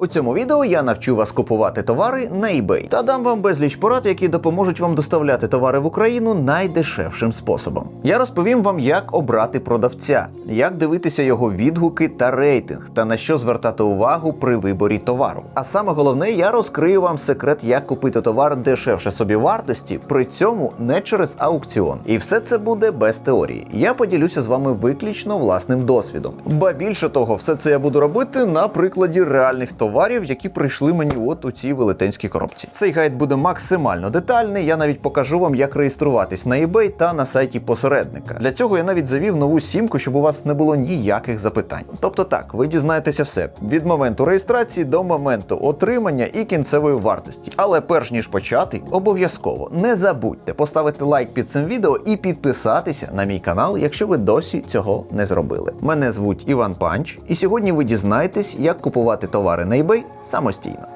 У цьому відео я навчу вас купувати товари на eBay та дам вам безліч порад, які допоможуть вам доставляти товари в Україну найдешевшим способом. Я розповім вам, як обрати продавця, як дивитися його відгуки та рейтинг, та на що звертати увагу при виборі товару. А саме головне, я розкрию вам секрет, як купити товар дешевше собі вартості, при цьому не через аукціон. І все це буде без теорії. Я поділюся з вами виключно власним досвідом. Ба більше того, все це я буду робити на прикладі реальних товарів, які прийшли мені от у цій велетенській коробці. Цей гайд буде максимально детальний. Я навіть покажу вам, як реєструватись на eBay та на сайті посередника. Для цього я навіть завів нову сімку, щоб у вас не було ніяких запитань. Тобто так, ви дізнаєтеся все від моменту реєстрації до моменту отримання і кінцевої вартості. Але перш ніж почати, обов'язково не забудьте поставити лайк під цим відео і підписатися на мій канал, якщо ви досі цього не зробили. Мене звуть Іван Панч, і сьогодні ви дізнаєтесь, як купувати товари на eBay самостійно.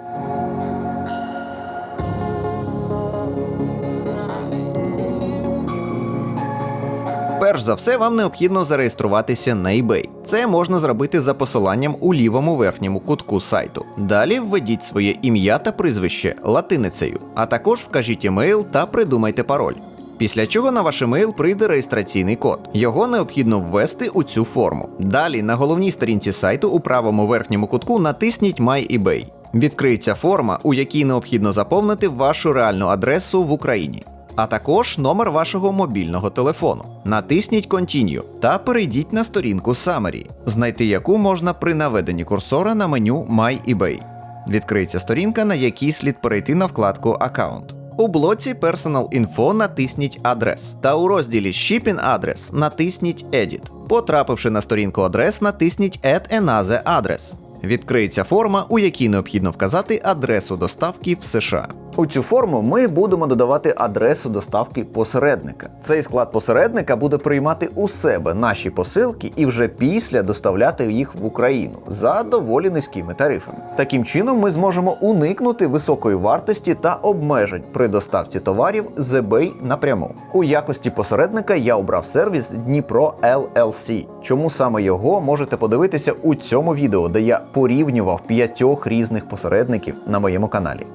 Перш за все, вам необхідно зареєструватися на eBay. Це можна зробити за посиланням у лівому верхньому кутку сайту. Далі введіть своє ім'я та прізвище латиницею, а також вкажіть емейл та придумайте пароль. Після чого на ваш емейл прийде реєстраційний код. Його необхідно ввести у цю форму. Далі на головній сторінці сайту у правому верхньому кутку натисніть My eBay. Відкриється форма, у якій необхідно заповнити вашу реальну адресу в Україні а також номер вашого мобільного телефону. Натисніть Continue та перейдіть на сторінку Summary, знайти яку можна при наведенні курсора на меню My eBay. Відкриється сторінка, на якій слід перейти на вкладку Аккаунт. У блоці Personal Info натисніть Адрес та у розділі Shipping Address натисніть Edit. Потрапивши на сторінку адрес, натисніть Add another address. Відкриється форма, у якій необхідно вказати адресу доставки в США. У цю форму ми будемо додавати адресу доставки посередника. Цей склад посередника буде приймати у себе наші посилки і вже після доставляти їх в Україну за доволі низькими тарифами. Таким чином, ми зможемо уникнути високої вартості та обмежень при доставці товарів з напряму. У якості посередника я обрав сервіс Дніпро LLC. Чому саме його можете подивитися у цьому відео, де я порівнював п'ятьох різних посередників на моєму каналі.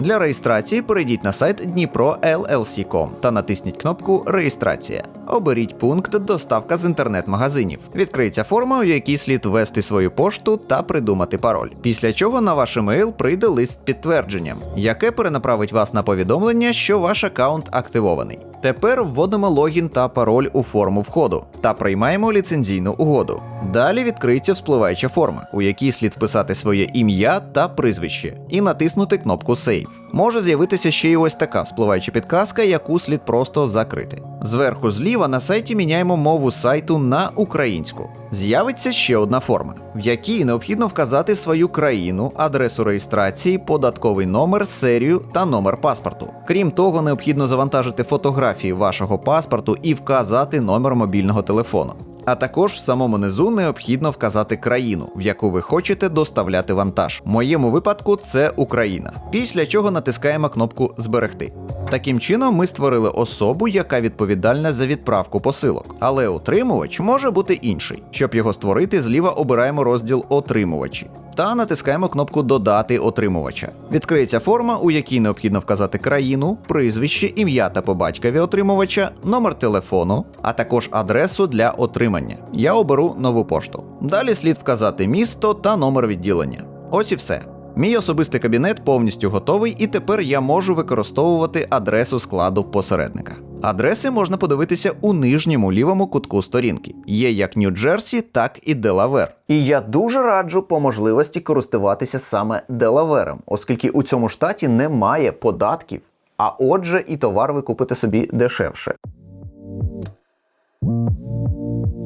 Для реєстрації перейдіть на сайт Дніпро.LLC.com та натисніть кнопку Реєстрація. Оберіть пункт Доставка з інтернет-магазинів. Відкриється форма, у якій слід ввести свою пошту та придумати пароль. Після чого на ваш емейл прийде лист підтвердженням, яке перенаправить вас на повідомлення, що ваш аккаунт активований. Тепер вводимо логін та пароль у форму входу та приймаємо ліцензійну угоду. Далі відкриється вспливаюча форма, у якій слід вписати своє ім'я та прізвище і натиснути кнопку Save. Може з'явитися ще й ось така вспливаюча підказка, яку слід просто закрити. Зверху зліва на сайті міняємо мову сайту на українську. З'явиться ще одна форма, в якій необхідно вказати свою країну, адресу реєстрації, податковий номер, серію та номер паспорту. Крім того, необхідно завантажити фотографії вашого паспорту і вказати номер мобільного телефону. А також в самому низу необхідно вказати країну, в яку ви хочете доставляти вантаж. В моєму випадку це Україна. Після чого натискаємо кнопку Зберегти. Таким чином, ми створили особу, яка відповідальна за відправку посилок, але отримувач може бути інший. Щоб його створити, зліва обираємо розділ Отримувачі та натискаємо кнопку Додати отримувача. Відкриється форма, у якій необхідно вказати країну, прізвище, ім'я та по батькові отримувача, номер телефону, а також адресу для отримання. Я оберу нову пошту. Далі слід вказати місто та номер відділення. Ось і все. Мій особистий кабінет повністю готовий, і тепер я можу використовувати адресу складу посередника. Адреси можна подивитися у нижньому лівому кутку сторінки. Є як Нью-Джерсі, так і Делавер. І я дуже раджу по можливості користуватися саме Делавером, оскільки у цьому штаті немає податків, а отже, і товар ви купите собі дешевше.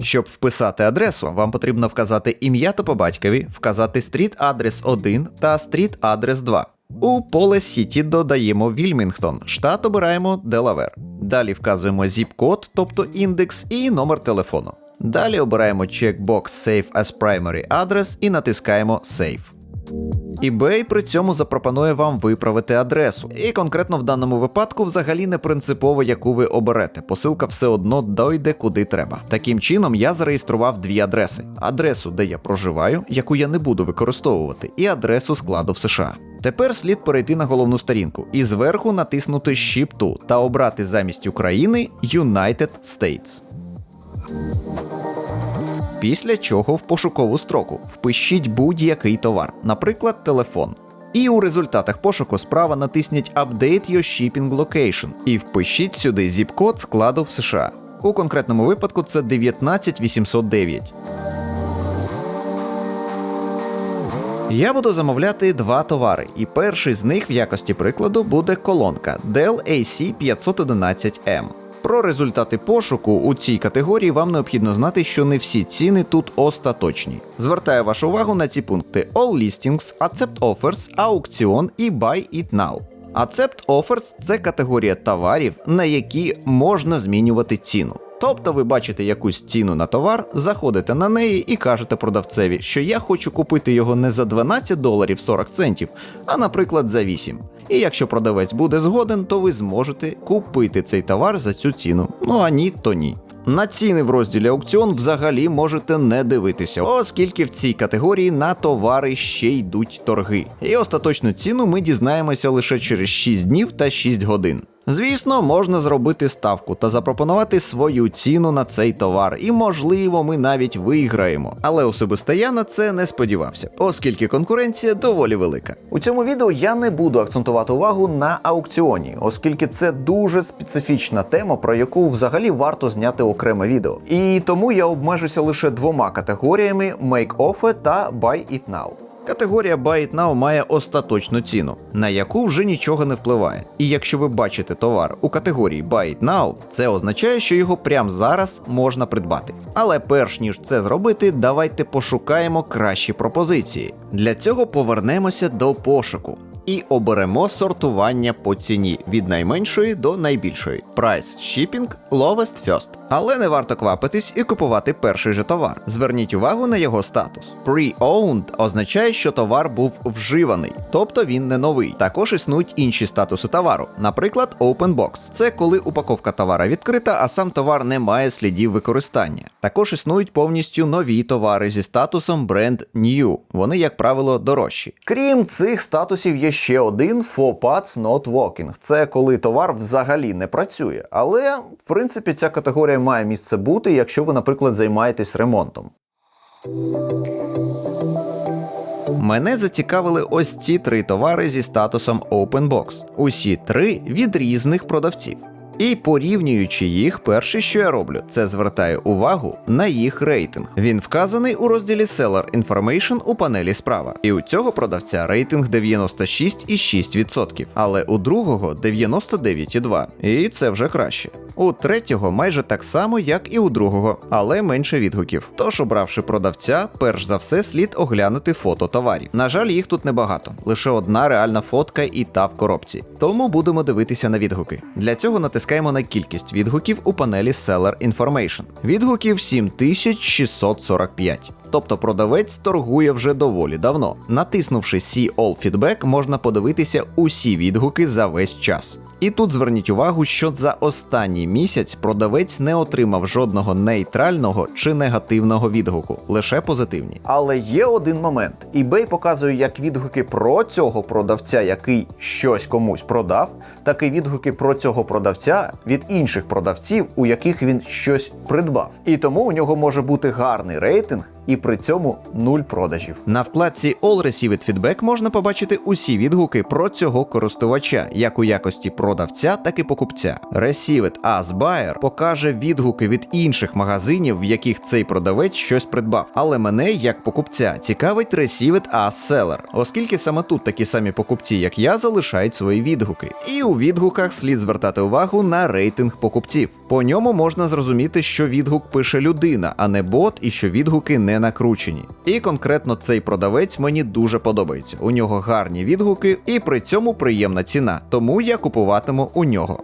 Щоб вписати адресу, вам потрібно вказати ім'я та по батькові, вказати стріт адрес 1 та стріт адрес 2. У поле Сіті додаємо Вільмінгтон, штат обираємо Делавер. Далі вказуємо zip-код, тобто індекс і номер телефону. Далі обираємо чекбокс Save as Primary Address і натискаємо Save. eBay при цьому запропонує вам виправити адресу. І конкретно в даному випадку взагалі не принципово, яку ви оберете. Посилка все одно дойде куди треба. Таким чином, я зареєстрував дві адреси: адресу, де я проживаю, яку я не буду використовувати, і адресу складу в США. Тепер слід перейти на головну сторінку і зверху натиснути Ship to та обрати замість України United States. Після чого в пошукову строку впишіть будь-який товар, наприклад, телефон. І у результатах пошуку справа натисніть Update Your Shipping Location і впишіть сюди зіп-код складу в США. У конкретному випадку це 19809. Я буду замовляти два товари, і перший з них в якості прикладу буде колонка Dell AC511M. Про результати пошуку у цій категорії вам необхідно знати, що не всі ціни тут остаточні. Звертаю вашу увагу на ці пункти: All Listings, Accept Offers, Аукціон і Buy It Now. Accept Offers – це категорія товарів, на які можна змінювати ціну. Тобто ви бачите якусь ціну на товар, заходите на неї і кажете продавцеві, що я хочу купити його не за 12 доларів 40 центів, а наприклад за 8. І якщо продавець буде згоден, то ви зможете купити цей товар за цю ціну. Ну а ні, то ні. На ціни в розділі аукціон взагалі можете не дивитися, оскільки в цій категорії на товари ще йдуть торги. І остаточну ціну ми дізнаємося лише через 6 днів та 6 годин. Звісно, можна зробити ставку та запропонувати свою ціну на цей товар, і можливо, ми навіть виграємо. Але особисто я на це не сподівався, оскільки конкуренція доволі велика. У цьому відео я не буду акцентувати увагу на аукціоні, оскільки це дуже специфічна тема, про яку взагалі варто зняти окреме відео. І тому я обмежуся лише двома категоріями Make Offer та Buy It Now. Категорія Buy It Now має остаточну ціну, на яку вже нічого не впливає. І якщо ви бачите товар у категорії Buy It Now, це означає, що його прямо зараз можна придбати. Але перш ніж це зробити, давайте пошукаємо кращі пропозиції. Для цього повернемося до пошуку. І оберемо сортування по ціні від найменшої до найбільшої. Price Shipping Lowest First. Але не варто квапитись і купувати перший же товар. Зверніть увагу на його статус. Pre-owned означає, що товар був вживаний, тобто він не новий. Також існують інші статуси товару, наприклад, Open Box. Це коли упаковка товара відкрита, а сам товар не має слідів використання. Також існують повністю нові товари зі статусом Brand New. Вони, як правило, дорожчі. Крім цих статусів, є ще один For Parts Not Working. Це коли товар взагалі не працює. Але в принципі ця категорія має місце бути, якщо ви, наприклад, займаєтесь ремонтом. Мене зацікавили ось ці три товари зі статусом Open Box. Усі три від різних продавців. І порівнюючи їх, перше, що я роблю, це звертаю увагу на їх рейтинг. Він вказаний у розділі Seller Information у панелі справа. І у цього продавця рейтинг 96,6%, але у другого 99,2%. І це вже краще. У третього майже так само, як і у другого, але менше відгуків. Тож, обравши продавця, перш за все слід оглянути фото товарів. На жаль, їх тут небагато, лише одна реальна фотка і та в коробці. Тому будемо дивитися на відгуки. Для цього натискаємо на кількість відгуків у панелі Seller Information. Відгуків 7645. Тобто продавець торгує вже доволі давно. Натиснувши See All Feedback, можна подивитися усі відгуки за весь час. І тут зверніть увагу, що за останній місяць продавець не отримав жодного нейтрального чи негативного відгуку, лише позитивні. Але є один момент: eBay показує як відгуки про цього продавця, який щось комусь продав, так і відгуки про цього продавця від інших продавців, у яких він щось придбав. І тому у нього може бути гарний рейтинг. І при цьому нуль продажів. На вкладці All Received Feedback можна побачити усі відгуки про цього користувача, як у якості продавця, так і покупця. Received as Buyer покаже відгуки від інших магазинів, в яких цей продавець щось придбав. Але мене, як покупця, цікавить Received as Seller, оскільки саме тут такі самі покупці, як я, залишають свої відгуки. І у відгуках слід звертати увагу на рейтинг покупців. По ньому можна зрозуміти, що відгук пише людина, а не бот, і що відгуки не накручені. І конкретно цей продавець мені дуже подобається. У нього гарні відгуки і при цьому приємна ціна, тому я купуватиму у нього.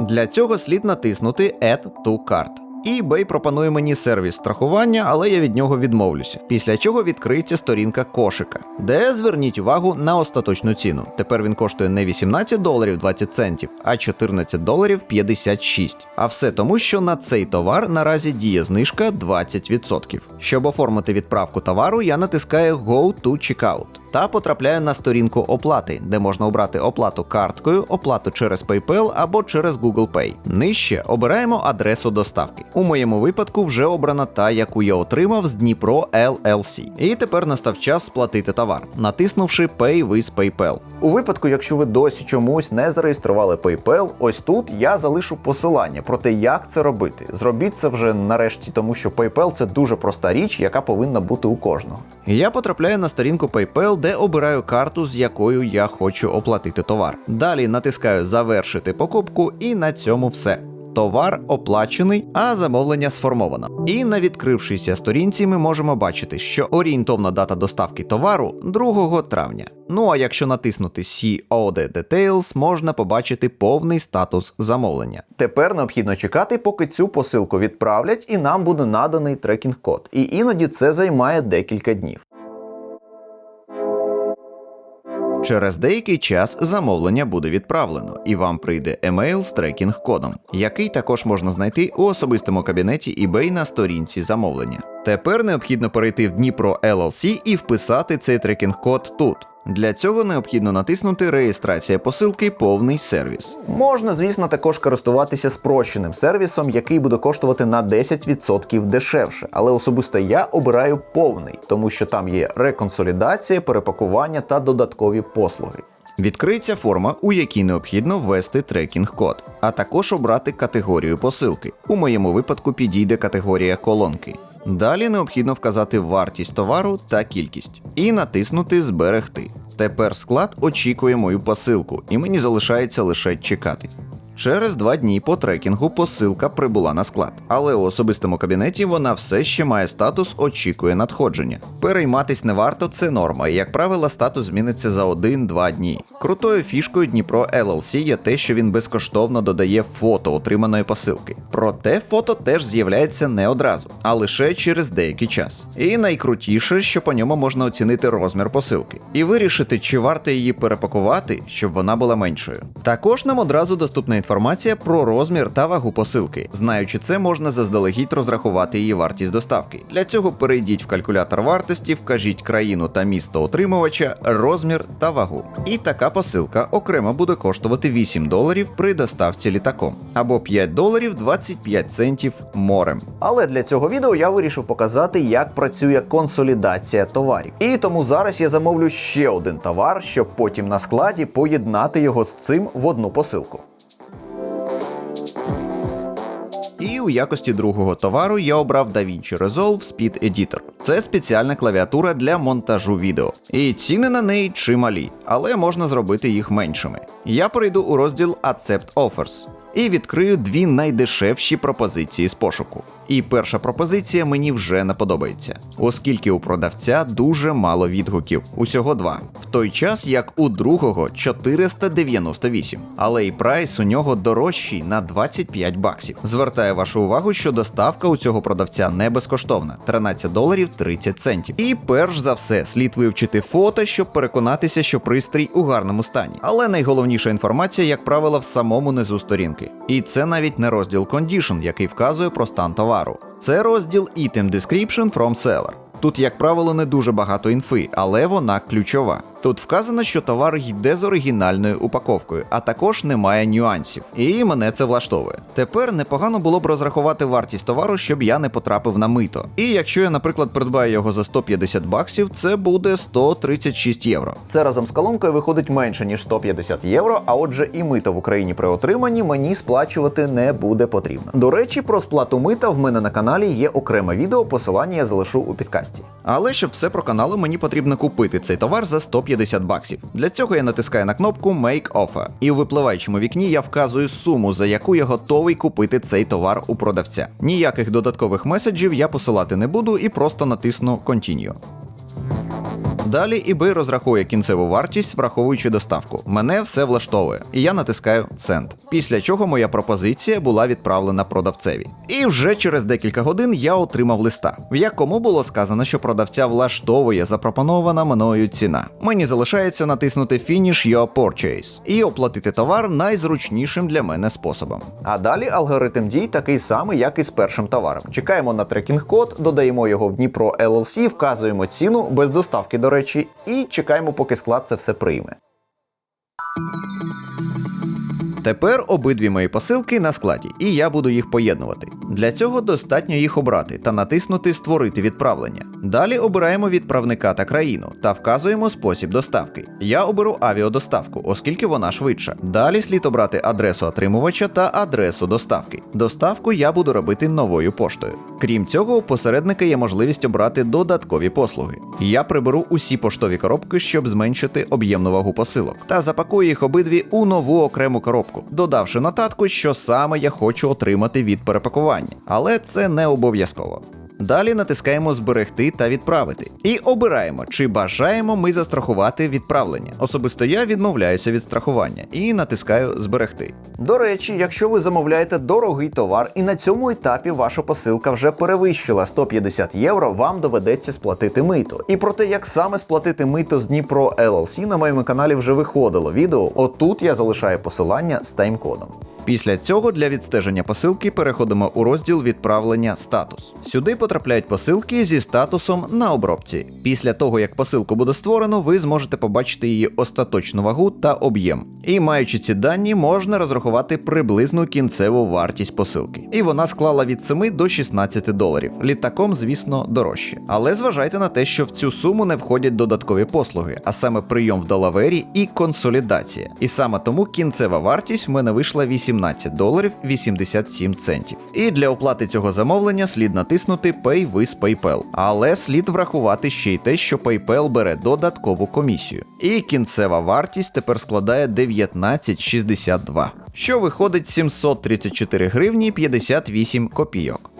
Для цього слід натиснути Add to Cart. eBay пропонує мені сервіс страхування, але я від нього відмовлюся. Після чого відкриється сторінка кошика, де зверніть увагу на остаточну ціну. Тепер він коштує не 18 доларів 20 центів, а 14 доларів 56. А все тому, що на цей товар наразі діє знижка 20%. Щоб оформити відправку товару, я натискаю Go to Checkout та потрапляю на сторінку оплати, де можна обрати оплату карткою, оплату через PayPal або через Google Pay. Нижче обираємо адресу доставки. У моєму випадку вже обрана та, яку я отримав з Дніпро LLC. І тепер настав час сплатити товар, натиснувши Pay with PayPal. У випадку, якщо ви досі чомусь не зареєстрували PayPal, ось тут я залишу посилання про те, як це робити. Зробіть це вже нарешті, тому що PayPal це дуже проста річ, яка повинна бути у кожного. Я потрапляю на сторінку PayPal, де обираю карту, з якою я хочу оплатити товар. Далі натискаю Завершити покупку, і на цьому все. Товар оплачений, а замовлення сформовано. І на відкрившійся сторінці ми можемо бачити, що орієнтовна дата доставки товару 2 травня. Ну а якщо натиснути Order Details, можна побачити повний статус замовлення. Тепер необхідно чекати, поки цю посилку відправлять, і нам буде наданий трекінг-код. І іноді це займає декілька днів. Через деякий час замовлення буде відправлено, і вам прийде емейл з трекінг-кодом, який також можна знайти у особистому кабінеті eBay на сторінці замовлення. Тепер необхідно перейти в Дніпро LLC і вписати цей трекінг-код тут. Для цього необхідно натиснути Реєстрація посилки повний сервіс. Можна, звісно, також користуватися спрощеним сервісом, який буде коштувати на 10% дешевше. Але особисто я обираю повний, тому що там є реконсолідація, перепакування та додаткові послуги. Відкриється форма, у якій необхідно ввести трекінг-код, а також обрати категорію посилки. У моєму випадку підійде категорія колонки. Далі необхідно вказати вартість товару та кількість і натиснути Зберегти. Тепер склад очікує мою посилку, і мені залишається лише чекати. Через два дні по трекінгу посилка прибула на склад, але у особистому кабінеті вона все ще має статус очікує надходження. Перейматись не варто, це норма, і як правило, статус зміниться за 1-2 дні. Крутою фішкою Дніпро LLC є те, що він безкоштовно додає фото отриманої посилки. Проте фото теж з'являється не одразу, а лише через деякий час. І найкрутіше, що по ньому можна оцінити розмір посилки і вирішити, чи варто її перепакувати, щоб вона була меншою. Також нам одразу доступна інформація про розмір та вагу посилки. Знаючи це, можна заздалегідь розрахувати її вартість доставки. Для цього перейдіть в калькулятор вартості, вкажіть країну та місто отримувача, розмір та вагу. І така посилка окремо буде коштувати 8 доларів при доставці літаком або 5 доларів 25 центів морем. Але для цього відео я вирішив показати, як працює консолідація товарів. І тому зараз я замовлю ще один товар, щоб потім на складі поєднати його з цим в одну посилку. У якості другого товару я обрав DaVinci Resolve Speed Editor. Це спеціальна клавіатура для монтажу відео. І ціни на неї чималі, але можна зробити їх меншими. Я перейду у розділ Accept Offers і відкрию дві найдешевші пропозиції з пошуку. І перша пропозиція мені вже не подобається, оскільки у продавця дуже мало відгуків, усього два. В той час як у другого 498, але і прайс у нього дорожчий на 25 баксів. Звертаю вашу увагу, що доставка у цього продавця не безкоштовна 13 доларів 30 центів. І перш за все слід вивчити фото, щоб переконатися, що пристрій у гарному стані. Але найголовніша інформація, як правило, в самому низу сторінки. І це навіть не розділ Condition, який вказує про стан товару. Це розділ Item Description from Seller. Тут, як правило, не дуже багато інфи, але вона ключова. Тут вказано, що товар йде з оригінальною упаковкою, а також немає нюансів. І мене це влаштовує. Тепер непогано було б розрахувати вартість товару, щоб я не потрапив на мито. І якщо я, наприклад, придбаю його за 150 баксів, це буде 136 євро. Це разом з колонкою виходить менше ніж 150 євро. А отже, і мито в Україні при отриманні мені сплачувати не буде потрібно. До речі, про сплату мита в мене на каналі є окреме відео. Посилання я залишу у підкасті. Але щоб все про канали, мені потрібно купити цей товар за 150 баксів. Для цього я натискаю на кнопку Make Offer. І у випливаючому вікні я вказую суму, за яку я готовий купити цей товар у продавця. Ніяких додаткових меседжів я посилати не буду і просто натисну Continue. Далі eBay розрахує кінцеву вартість, враховуючи доставку. Мене все влаштовує, і я натискаю Send. Після чого моя пропозиція була відправлена продавцеві. І вже через декілька годин я отримав листа, в якому було сказано, що продавця влаштовує запропонована мною ціна. Мені залишається натиснути Finish Your Purchase і оплатити товар найзручнішим для мене способом. А далі алгоритм дій такий самий, як і з першим товаром. Чекаємо на трекінг-код, додаємо його в Дніпро LLC, вказуємо ціну без доставки, до речі, і чекаємо, поки склад це все прийме. Тепер обидві мої посилки на складі, і я буду їх поєднувати. Для цього достатньо їх обрати та натиснути Створити відправлення. Далі обираємо відправника та країну та вказуємо спосіб доставки. Я оберу авіадоставку, оскільки вона швидша. Далі слід обрати адресу отримувача та адресу доставки. Доставку я буду робити новою поштою. Крім цього, у посередника є можливість обрати додаткові послуги. Я приберу усі поштові коробки, щоб зменшити об'ємну вагу посилок, та запакую їх обидві у нову окрему коробку, додавши нотатку, що саме я хочу отримати від перепакування. Але це не обов'язково. Далі натискаємо Зберегти та відправити і обираємо, чи бажаємо ми застрахувати відправлення. Особисто я відмовляюся від страхування і натискаю Зберегти. До речі, якщо ви замовляєте дорогий товар і на цьому етапі ваша посилка вже перевищила 150 євро, вам доведеться сплатити мито. І про те, як саме сплатити мито з Дніпро LLC на моєму каналі вже виходило відео. Отут я залишаю посилання з тайм-кодом. Після цього для відстеження посилки переходимо у розділ відправлення статус. Сюди потрапляють посилки зі статусом на обробці. Після того, як посилку буде створено, ви зможете побачити її остаточну вагу та об'єм. І маючи ці дані, можна розрахувати приблизну кінцеву вартість посилки. І вона склала від 7 до 16 доларів. Літаком, звісно, дорожче. Але зважайте на те, що в цю суму не входять додаткові послуги, а саме прийом в долавері і консолідація. І саме тому кінцева вартість в мене вийшла 18 доларів 87 центів. І для оплати цього замовлення слід натиснути Pay with PayPal. Але слід врахувати ще й те, що PayPal бере додаткову комісію. І кінцева вартість тепер складає 19,62, що виходить 734 гривні 58 копійок.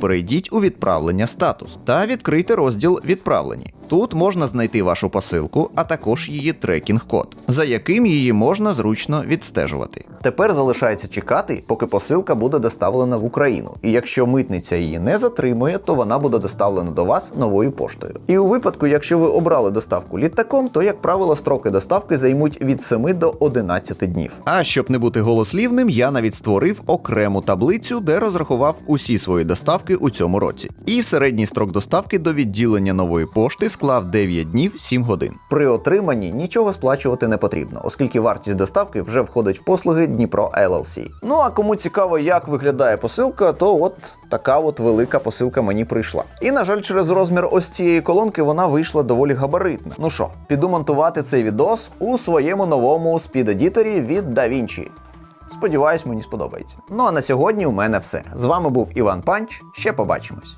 Перейдіть у відправлення статус та відкрийте розділ відправлені. Тут можна знайти вашу посилку, а також її трекінг-код, за яким її можна зручно відстежувати. Тепер залишається чекати, поки посилка буде доставлена в Україну. І якщо митниця її не затримує, то вона буде доставлена до вас новою поштою. І у випадку, якщо ви обрали доставку літаком, то як правило строки доставки займуть від 7 до 11 днів. А щоб не бути голослівним, я навіть створив окрему таблицю, де розрахував усі свої доставки у цьому році. І середній строк доставки до відділення нової пошти склав 9 днів 7 годин. При отриманні нічого сплачувати не потрібно, оскільки вартість доставки вже входить в послуги Дніпро LLC. Ну а кому цікаво, як виглядає посилка, то от така от велика посилка мені прийшла. І на жаль, через розмір ось цієї колонки вона вийшла доволі габаритна. Ну що, піду монтувати цей відос у своєму новому спід-едіторі від DaVinci. Сподіваюсь, мені сподобається. Ну а на сьогодні у мене все. З вами був Іван Панч. Ще побачимось.